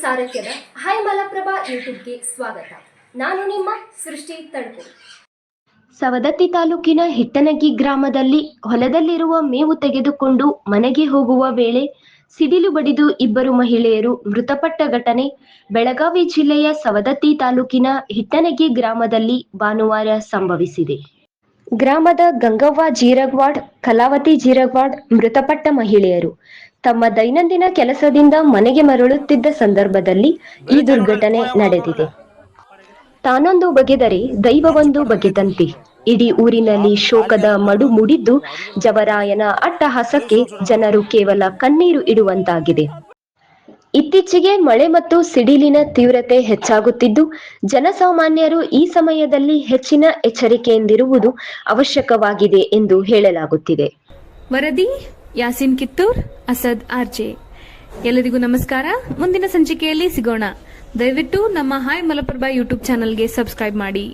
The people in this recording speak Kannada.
ಸಾರಥ್ಯದ ಹಾಯ್ ಮಲಪ್ರಭಾ ಯೂಟ್ಯೂಬ್ಗೆ ಸ್ವಾಗತ. ನಾನು ನಿಮ್ಮ ಸೃಷ್ಟಿ ತಡ್ಕು ಸವದತ್ತಿ ತಾಲೂಕಿನ ಹಿಟ್ಟನಗಿ ಗ್ರಾಮದಲ್ಲಿ ಹೊಲದಲ್ಲಿರುವ ಮೇವು ತೆಗೆದುಕೊಂಡು ಮನೆಗೆ ಹೋಗುವ ವೇಳೆ ಸಿಡಿಲು ಬಡಿದು ಇಬ್ಬರು ಮಹಿಳೆಯರು ಮೃತಪಟ್ಟ ಘಟನೆ. ಬೆಳಗಾವಿ ಜಿಲ್ಲೆಯ ಸವದತ್ತಿ ತಾಲೂಕಿನ ಹಿಟ್ಟನಗಿ ಗ್ರಾಮದಲ್ಲಿ ಭಾನುವಾರ ಸಂಭವಿಸಿದೆ. ಗ್ರಾಮದ ಗಂಗವ್ವ ಜೀರಗ್ವಾಡ್, ಕಲಾವತಿ ಜೀರಗ್ವಾಡ್ ಮೃತಪಟ್ಟ ಮಹಿಳೆಯರು. ತಮ್ಮ ದೈನಂದಿನ ಕೆಲಸದಿಂದ ಮನೆಗೆ ಮರಳುತ್ತಿದ್ದ ಸಂದರ್ಭದಲ್ಲಿ ಈ ದುರ್ಘಟನೆ ನಡೆದಿದೆ. ತಾನೊಂದು ಬಗೆದರೆ ದೈವವೊಂದು ಬಗೆದಂತೆ. ಇಡೀ ಊರಿನಲ್ಲಿ ಶೋಕದ ಮಡು ಮೂಡಿದ್ದು ಜವರಾಯನ ಅಟ್ಟಹಾಸಕ್ಕೆ ಜನರು ಕೇವಲ ಕಣ್ಣೀರು ಇಡುವಂತಾಗಿದೆ. ಇತ್ತೀಚೆಗೆ ಮಳೆ ಮತ್ತು ಸಿಡಿಲಿನ ತೀವ್ರತೆ ಹೆಚ್ಚಾಗುತ್ತಿದ್ದು ಜನಸಾಮಾನ್ಯರು ಈ ಸಮಯದಲ್ಲಿ ಹೆಚ್ಚಿನ ಎಚ್ಚರಿಕೆಯಿಂದಿರುವುದು ಅವಶ್ಯಕವಾಗಿದೆ ಎಂದು ಹೇಳಲಾಗುತ್ತಿದೆ. ವರದಿ ಯಾಸಿನ್ ಕಿತ್ತೂರ್. ಅಸದ್ ಆರ್ಜೆ. ಎಲ್ಲರಿಗೂ ನಮಸ್ಕಾರ. ಮುಂದಿನ ಸಂಚಿಕೆಯಲ್ಲಿ ಸಿಗೋಣ. ದಯವಿಟ್ಟು ನಮ್ಮ ಹಾಯ್ ಮಲಪ್ರಭಾ ಯೂಟ್ಯೂಬ್ ಚಾನಲ್ಗೆ ಸಬ್ಸ್ಕ್ರೈಬ್ ಮಾಡಿ.